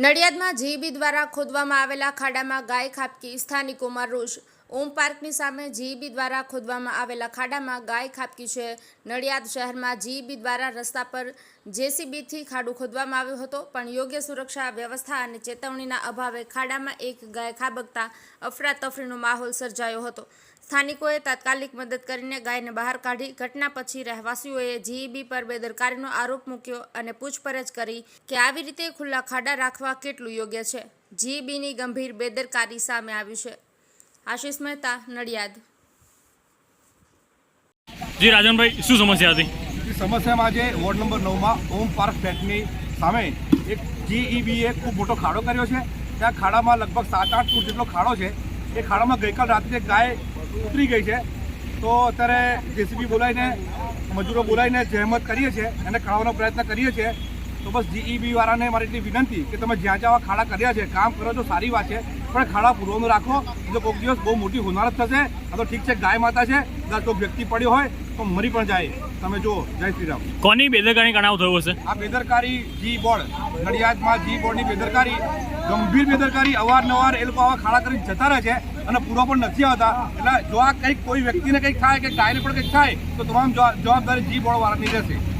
નડિયાદમાં GB દ્વારા ખોદવામાં આવેલા ખાડામાં ગાય ખાબકી સ્થાનિકોમાં રોષ ઓમ પાર્કની સામે જીઈબી દ્વારા ખોદવામાં આવેલા ખાડામાં ગાય ખાબકી છે. નડિયાદ શહેરમાં જીઈબી દ્વારા રસ્તા પર જેસીબીથી ખાડું ખોદવામાં આવ્યો હતો, પણ યોગ્ય સુરક્ષા, વ્યવસ્થા અને ચેતવણીના અભાવે ખાડામાં એક ગાય ખાબકતા અફરાતફરીનો માહોલ સર્જાયો હતો. સ્થાનિકોએ તાત્કાલિક મદદ કરીને ગાયને બહાર કાઢી ઘટના પછી રહેવાસીઓએ જીઈબી પર બેદરકારીનો આરોપ મૂક્યો અને પૂછપરછ કરી કે આવી રીતે ખુલ્લા ખાડા રાખવા કેટલું યોગ્ય છે. જીઈબીની ગંભીર બેદરકારી સામે આવી છે. આશિષ મહેતા નડિયાદ. જી રાજનભાઈ શું સમસ્યા હતી? સમસ્યામાં આજે વોર્ડ નંબર નવમાં ઓમ પાર્ક ફ્લેટની સામે એક જીઈબીએ ખૂબ મોટો ખાડો કર્યો છે. ત્યાં ખાડામાં લગભગ સાત આઠ ફૂટ જેટલો ખાડો છે. એ ખાડામાં ગઈકાલ રાત્રે ગાય ઉતરી ગઈ છે. તો અત્યારે જેસીબી બોલાવીને મજૂરો બોલાવીને જહેમત કરીએ છીએ એને કાઢવાનો પ્રયત્ન કરીએ છીએ. તો બસ જીઈબી વાળાને મારી એટલી વિનંતી કે તમે જ્યાં જ્યાં ખાડા કર્યા છે કામ કરો છો સારી વાત છે. પણ ખાડા પૂરવાનું રાખો. જો કોઈક દિવસ બહુ મોટી હોનારત થશે આ તો ઠીક છે ગાય માતા છે. કદાચ કોઈ વ્યક્તિ પડ્યો હોય તો મરી પણ જાય. તમે જુઓ જય શ્રી રામ કોની બેદરકારી ગણાવ થયો હશે? આ બેદરકારી જી બોર્ડ નડિયાદમાં જી બોર્ડની બેદરકારી ગંભીર બેદરકારી અવારનવાર એ લોકો આવા ખાડા કરીને જતા રહે છે અને પૂરો પણ નથી આવતા. એટલે જો આ કંઈક કોઈ વ્યક્તિને કંઈક થાય કે ગાયને પણ કંઈક થાય તો તમામ જવા- જવાબદારી જી બોર્ડ વાળાની રહેશે.